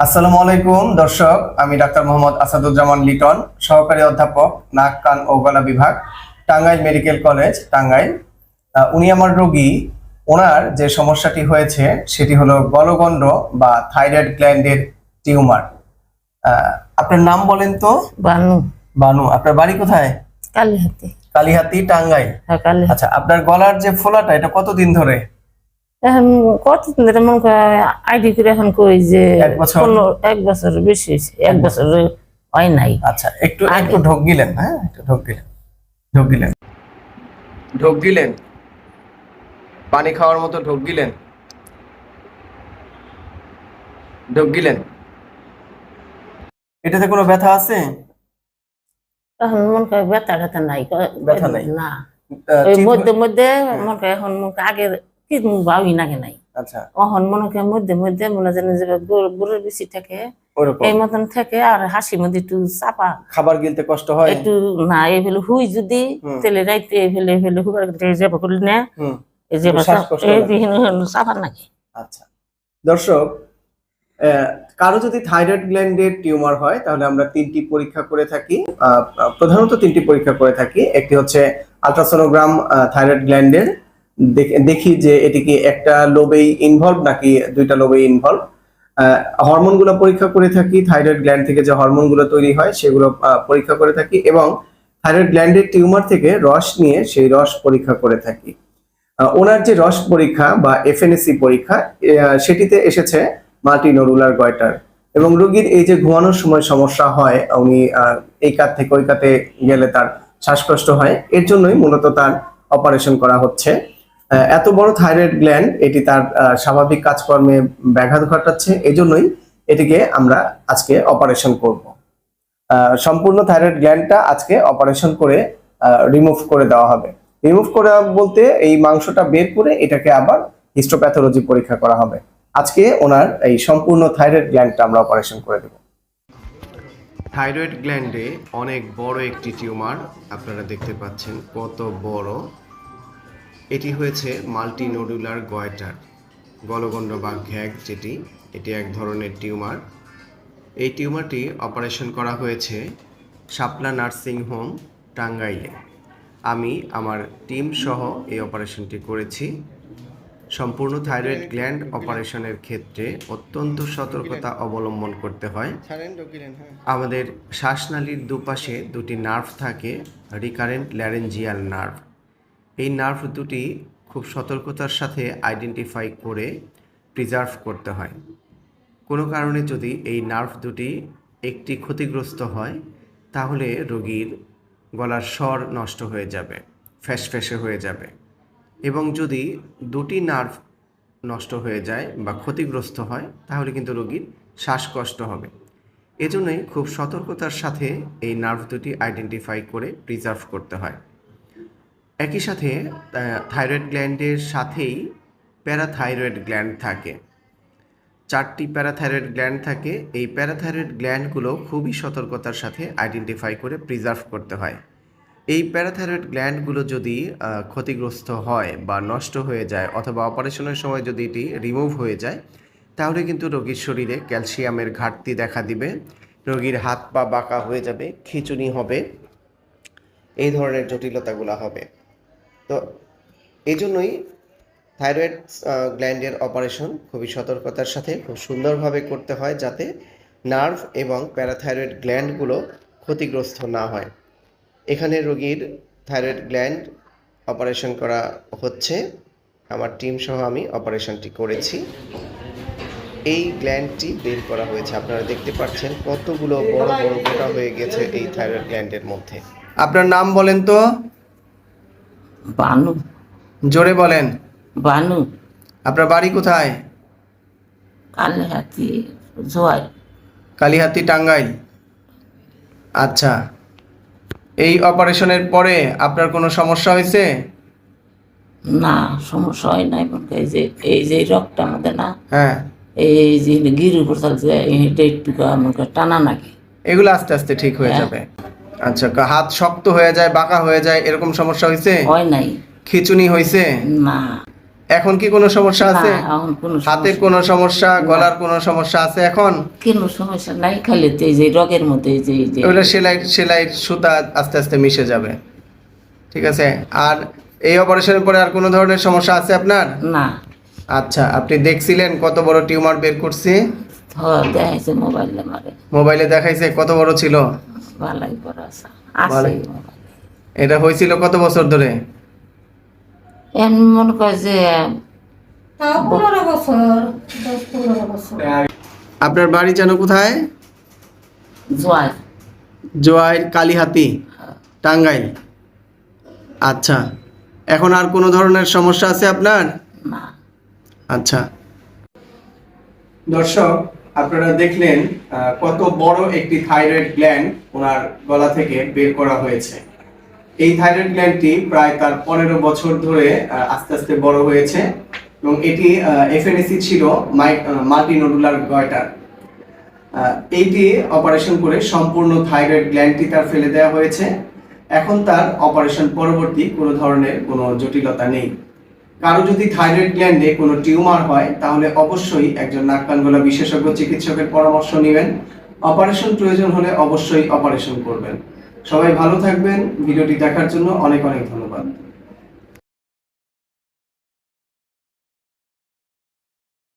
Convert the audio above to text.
আসসালামু আলাইকুম দর্শক। আমি ডাক্তার মোহাম্মদ আসাদুজ্জামান লিটন সহকারী অধ্যাপক নাক কান ও গলা বিভাগ টাঙ্গাইল মেডিকেল কলেজ টাঙ্গাইল। উনি আমার রোগী। ওনার যে সমস্যাটি হয়েছে সেটি হলো গলগণ্ড বা থাইরয়েড গ্ল্যান্ডের টিউমার। আপনার নাম বলেন তো? বানু। বানু আপনার বাড়ি কোথায়? কালী হাতে কালিহাতি টাঙ্গাইল। হ্যাঁ আচ্ছা আপনার গলার যে ফোলাটা এটা কতদিন ধরে? এখন কতদিন ধরে মনে করে আইডি করে এখন কই যে এক বছর? বেশি এক বছর হয় নাই। আচ্ছা একটু একটু ঢোক গিলেন হ্যাঁ? একটু ঢোক গিলেন ঢোক গিলেন। ঢোক গিলেন? পানি খাওয়ার মতো ঢোক গিলেন? ঢোক গিলেন? এটাতে কোনো ব্যথা আছে? এখন মনে করে ব্যথা ট্যাথা নাই। ব্যথা নাই? না। মধ্যে মধ্যে মনে করে এখন আগের কি নাগে নাই। আচ্ছা। এখন মনে মধ্যে মধ্যে মনে জানে যে গরুর বেশি থাকে। এই মতন থাকে আর হাসি মধ্যে একটু চাপা। খাবার গিলতে কষ্ট হয়? একটু না এই ফেলে হুই যদি তেলে রাইতে এই ফেলে ফেলে হুবার যাব করলি না। এই যে চাপা নাকি আচ্ছা। দর্শক কারও যদি থাইরয়েড গ্ল্যান্ডের টিউমার হয় তাহলে আমরা তিনটি পরীক্ষা করে থাকি। প্রধানত তিনটি পরীক্ষা করে থাকি। একটি হচ্ছে আলট্রাসোনোগ্রাম থাইরয়েড গ্ল্যান্ডের। দেখি যে এটি কি একটা লোবেই ইনভলভ নাকি দুইটা লোবেই ইনভলভ হরমোনগুলো পরীক্ষা করে থাকি থাইরয়েড গ্ল্যান্ড থেকে যে হরমোনগুলো তৈরি হয় সেগুলো পরীক্ষা করে থাকি এবং থাইরয়েড গ্ল্যান্ডের টিউমার থেকে রস নিয়ে সেই রস পরীক্ষা করে থাকি। ওনার যে রস পরীক্ষা বা এফএনএসি পরীক্ষা সেটিতে এসেছে মাল্টিনোরুলার গয়টার এবং রোগীর এই যে ঘুমানোর সময় সমস্যা হয়, উনি এই কাত থেকে ওই কাতে গেলে তার শ্বাসকষ্ট হয়, এর জন্যই মূলত তার অপারেশন করা হচ্ছে। এত বড় থাইরয়েড গ্ল্যান্ড এটি তার স্বাভাবিক কাজকর্মে ব্যাঘাত ঘটাচ্ছে, এজন্যই এটিকে আমরা আজকে অপারেশন করব। সম্পূর্ণ থাইরয়েড গ্ল্যান্ডটা আজকে অপারেশন করে রিমুভ করে দেওয়া হবে। রিমুভ করা বলতে এই মাংসটা বের করে এটাকে আবার হিস্টোপ্যাথোলজি পরীক্ষা করা হবে। আজকে ওনার এই সম্পূর্ণ থাইরয়েড গ্ল্যান্ডটা আমরা অপারেশন করে দেব। থাইরয়েড গ্ল্যান্ডে অনেক বড় একটি টিউমার আপনারা দেখতে পাচ্ছেন কত বড়। এটি হয়েছে মাল্টিনোডুলার গয়টার, গলগণ্ড বা ঘ্যাগ যেটি, এটি এক ধরনের টিউমার। এই টিউমারটি অপারেশন করা হয়েছে শাপলা নার্সিং হোম, টাঙ্গাইলে। আমি, আমার টিম সহ এই অপারেশনটি করেছি। সম্পূর্ণ থাইরয়েড গ্ল্যান্ড অপারেশনের ক্ষেত্রে অত্যন্ত সতর্কতা অবলম্বন করতে হয়। আমাদের শ্বাসনালীর দুপাশে দুটি নার্ভ থাকে, রিকারেন্ট ল্যারেঞ্জিয়াল নার্ভ। এই নার্ভ দুটি খুব সতর্কতার সাথে আইডেন্টিফাই করে প্রিজার্ভ করতে হয়। কোনো কারণে যদি এই নার্ভ দুটি একটি ক্ষতিগ্রস্ত হয়, তাহলে রোগীর গলার স্বর নষ্ট হয়ে যাবে, ফ্যাসফ্যাসে হয়ে যাবে এবং যদি দুটি নার্ভ নষ্ট হয়ে যায় বা ক্ষতিগ্রস্ত হয়, তাহলে কিন্তু রোগীর শ্বাসকষ্ট হবে। এজন্যই খুব সতর্কতার সাথে এই নার্ভ দুটি আইডেন্টিফাই করে প্রিজার্ভ করতে হয়। একই সাথে থাইরয়েড গ্ল্যান্ডের সাথেই প্যারাথাইরয়েড গ্ল্যান্ড থাকে। চারটি প্যারাথাইরয়েড গ্ল্যান্ড থাকে। এই প্যারাথাইরয়েড গ্ল্যান্ডগুলো খুবই সতর্কতার সাথে আইডেন্টিফাই করে প্রিজার্ভ করতে হয়। এই প্যারাথাইরয়েড গ্ল্যান্ডগুলো যদি ক্ষতিগ্রস্ত হয় বা নষ্ট হয়ে যায় অথবা অপারেশনের সময় যদি এটি রিমুভ হয়ে যায়, তাহলে কিন্তু রোগীর শরীরে ক্যালসিয়ামের ঘাটতি দেখা দিবে, রোগীর হাত পা বাঁকা হয়ে যাবে, খিঁচুনি হবে, এই ধরনের জটিলতাগুলো হবে। তো এই জন্যই থাইরয়েড গ্ল্যান্ডের অপারেশন খুবই সতর্কতার সাথে খুব সুন্দরভাবে করতে হয় যাতে নার্ভ এবং প্যারাথাইরয়েড গ্ল্যান্ডগুলো ক্ষতিগ্রস্ত না হয়। এখানে রোগীর থাইরয়েড গ্ল্যান্ড অপারেশন করা হচ্ছে। আমার টিম সহ আমি অপারেশনটি করেছি। এই গ্ল্যান্ডটি বের করা হয়েছে। আপনারা দেখতে পাচ্ছেন কতগুলো বড় বড় গোটা হয়ে গেছে এই থাইরয়েড গ্ল্যান্ডের মধ্যে। আপনার নাম বলেন তো? বানু। জোরে বলেন। বানু। আপনার বাড়ি কোথায়? কালী হাতি জোয়ার কালিহাতি টাঙ্গাইল। আচ্ছা। এই অপারেশনের পরে আপনার কোনো সমস্যা হয়েছে? না সমস্যা হয় নাই করে এই যে এই যে রক্তটা আমাদের না হ্যাঁ। এই যে গির উপর থাকছে এইটা একটু মনে করে টানা নাকি। এগুলো আস্তে আস্তে ঠিক হয়ে হ্যাঁ। যাবে। আচ্ছা হাত শক্ত হয়ে যায় বাঁকা হয়ে যায় এরকম সমস্যা হয়েছে হয় নাই। খিচুনি হয়েছে না। এখন কি কোনো সমস্যা আছে? এখন কোনো সমস্যা- গলার কোনো সমস্যা আছে এখন? কোনো সমস্যা নাই খালি তো যে রগের মধ্যে যে ওগুলো সেলাই সেলাইয়ের সুতা আস্তে আস্তে মিশে যাবে। ঠিক আছে? আর এই অপারেশনের পরে আর কোনো ধরনের সমস্যা আছে আপনার? না। আচ্ছা আপনি দেখছিলেন কত বড় টিউমার বের করছি? হ দেখাইছে মোবাইলে মোবাইলে দেখাইছে কত বড় ছিল? ভালাই করা আছে এটা হয়েছিল কত বছর ধরে? এমনি মনে যে আপনার বাড়ি যেন কোথায়? জোয়ার। জোয়াইর কালীহাতি টাঙ্গাইল। আচ্ছা এখন আর কোনো ধরনের সমস্যা আছে আপনার? আচ্ছা। দর্শক আপনারা দেখলেন কত বড় একটি থাইরয়েড গ্ল্যান্ড ওনার গলা থেকে বের করা হয়েছে। এই থাইরয়েড গ্ল্যান্ডটি প্রায় তার পনেরো বছর ধরে আস্তে আস্তে বড় হয়েছে এবং এটি এফএনএসি ছিল মাল্টি নোডুলার গয়টার। এইটি অপারেশন করে সম্পূর্ণ থাইরয়েড গ্ল্যান্ডটি তার ফেলে দেওয়া হয়েছে। এখন তার অপারেশন পরবর্তী কোনো ধরনের কোনো জটিলতা নেই। কারও যদি থাইরয়েড গ্ল্যান্ডে কোনো টিউমার হয়, তাহলে অবশ্যই একজন নাক কান গলা বিশেষজ্ঞ চিকিৎসকের পরামর্শ নেবেন। অপারেশন প্রয়োজন হলে অবশ্যই অপারেশন করবেন। সবাই ভালো থাকবেন। ভিডিওটি দেখার জন্য অনেক অনেক ধন্যবাদ।